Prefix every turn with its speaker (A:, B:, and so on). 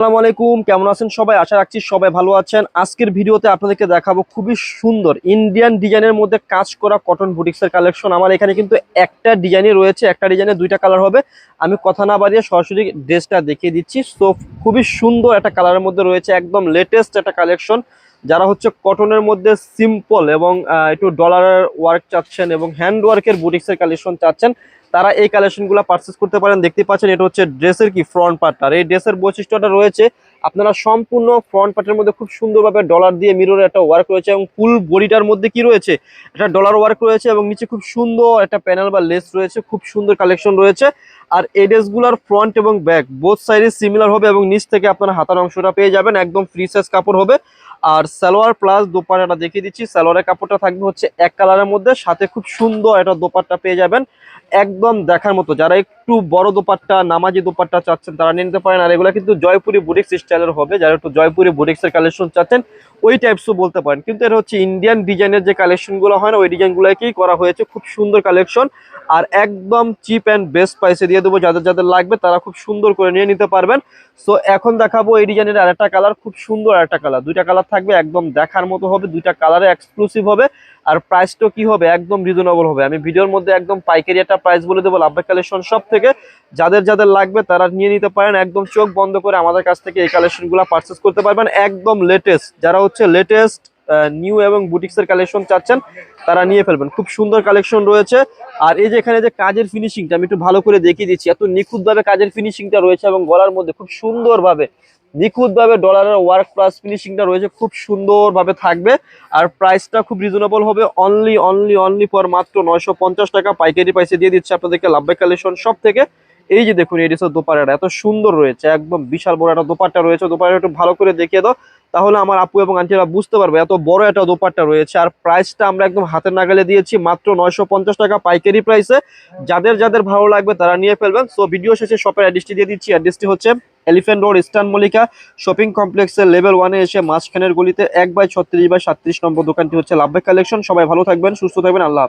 A: আসসালামু আলাইকুম, কেমন আছেন সবাই? আশা রাখছি সবাই ভালো আছেন। আজকের ভিডিওতে আপনাদেরকে দেখাবো খুবই সুন্দর ইন্ডিয়ান ডিজাইনের মধ্যে কাজ করা কটন বুটিক্সের কালেকশন আমার এখানে কিন্তু একটা ডিজাইনই রয়েছে, একটা ডিজাইনে দুইটা কালার হবে। আমি কথা না বাড়িয়ে সরাসরি ড্রেসটা দেখিয়ে দিচ্ছি। সো খুবই সুন্দর একটা কালারের মধ্যে রয়েছে একদম লেটেস্ট একটা কালেকশন যারা হচ্ছে কটনের মধ্যে সিম্পল এবং একটু ডলারের ওয়ার্ক চাচ্ছেন এবং হ্যান্ড ওয়ার্কের বুটিক্সের কালেকশন চাচ্ছেন, তারা এই কালেকশনগুলো পারচেস করতে পারেন। দেখতে পাচ্ছেন এটা হচ্ছে ড্রেসের কি ফ্রন্ট পার্টটা এই ড্রেসের বৈশিষ্ট্যটা রয়েছে, আপনারা সম্পূর্ণ ফ্রন্ট পার্টের মধ্যে খুব সুন্দরভাবে ডলার দিয়ে মিররের একটা ওয়ার্ক রয়েছে এবং ফুল বডিটার মধ্যে কি রয়েছে? একটা ডলার ওয়ার্ক রয়েছে এবং নিচে খুব সুন্দর একটা প্যানেল বা লেস রয়েছে, খুব সুন্দর কালেকশন রয়েছে। আর এই ড্রেসগুলোর ফ্রন্ট এবং ব্যাক বোথ সাইডে সিমিলার হবে এবং নিচ থেকে আপনার হাতার অংশটা পেয়ে যাবেন, একদম ফ্রি সাইজ কাপড় হবে। আর সালোয়ার প্লাস দোপাট্টাটা দেখিয়ে দিচ্ছি। সালোয়ারের কাপড়টা থাকবে হচ্ছে এক কালারের মধ্যে, সাথে খুব সুন্দর একটা দোপারটা পেয়ে যাবেন। একদম দেখার মতো। যারা একটু বড় দোপাট্টা, নামাজি দোপাট্টা চাচ্ছেন, তারা নিয়ে নিতে পারেন। আর এগুলো কিন্তু জয়পুরি বুটিক্স স্টাইলের হবে। যারা একটু জয়পুরি বুটিক্সের কালেকশন চাচ্ছেন, ওই টাইপসও বলতে পারেন। কিন্তু এটা হচ্ছে ইন্ডিয়ান ডিজাইনের যে কালেকশনগুলো হয় না, ওই ডিজাইনগুলোকেই করা হয়েছে। খুব সুন্দর কালেকশন আর একদম চিপ অ্যান্ড বেস্ট প্রাইসে দিয়ে দেবো। যাদের যাদের লাগবে, তারা খুব সুন্দর করে নিয়ে নিতে পারবেন। সো এখন দেখাবো এই ডিজাইনের আরেকটা কালার খুব সুন্দর একটা কালার দুইটা কালার থাকবে, একদম দেখার মতো হবে। দুইটা কালারে এক্সক্লুসিভ হবে। আর প্রাইসটাও কি হবে? একদম রিজনেবল হবে। আমি ভিডিওর মধ্যে একদম পাইকারি একটা প্রাইস বলে দেবো লাভবাই কালেকশন সব থেকে। যাদের যাদের লাগবে তারা নিয়ে নিতে পারেন। একদম চোখ বন্ধ করে আমাদের কাছ থেকে এই কালেকশনগুলো পারচেস করতে পারবেন। একদম লেটেস্ট যারা হচ্ছে লেটেস্ট নিউ এবং বুটিক্সের কালেকশন চাচ্ছেন, তারা নিয়ে ফেলবেন। খুব সুন্দর কালেকশন রয়েছে। আর এই যে এখানে যে কাজের ফিনিশিংটা আমি একটু ভালো করে দেখিয়ে দিচ্ছি। এত নিখুঁতভাবে কাজের ফিনিশিংটা রয়েছে এবং গলার মধ্যে খুব সুন্দরভাবে নিখুঁতভাবে ডলারের ওয়ার্ক প্লাস ফিনিশিংটা রয়েছে, খুব সুন্দরভাবে থাকবে। আর প্রাইসটা খুব রিজনেবল হবে অনলি অনলি অনলি ফর মাত্র নয়শো পঞ্চাশ টাকা। পাইকারি পয়সা দিয়ে দিচ্ছে আপনাদেরকে লাভবাই কালেকশন সব থেকে। এই যে দেখুন, এই দোপাটাটা এত সুন্দর রয়েছে, একদম বিশাল বড় একটা দোপাট্টা রয়েছে। দোপাট্টা একটু ভালো করে দেখিয়ে দাও, তাহলে আমার আপু এবং আন্টিরা বুঝতে পারবে এত বড় একটা দোপাট্টা রয়েছে। আর প্রাইসটা আমরা একদম হাতের নাগালে দিয়েছি, মাত্র নয়শো পঞ্চাশ টাকা পাইকারি প্রাইসে যাদের যাদের ভালো লাগবে তারা নিয়ে ফেলবেন। সো ভিডিও শেষে শপের অ্যাড্রেসটি দিয়ে দিচ্ছি। অ্যাড্রেসটি হচ্ছে elephant road, eastern Mallika shopping কমপ্লেক্সের লেভেল ওয়ানে এসে মাঝখানের গলিতে এক বাই ছত্রিশ বাই সাতত্রিশ নম্বর দোকানটি হচ্ছে লাভবাই কালেকশন সবাই ভালো থাকবেন, সুস্থ থাকবেন, আল্লাহ।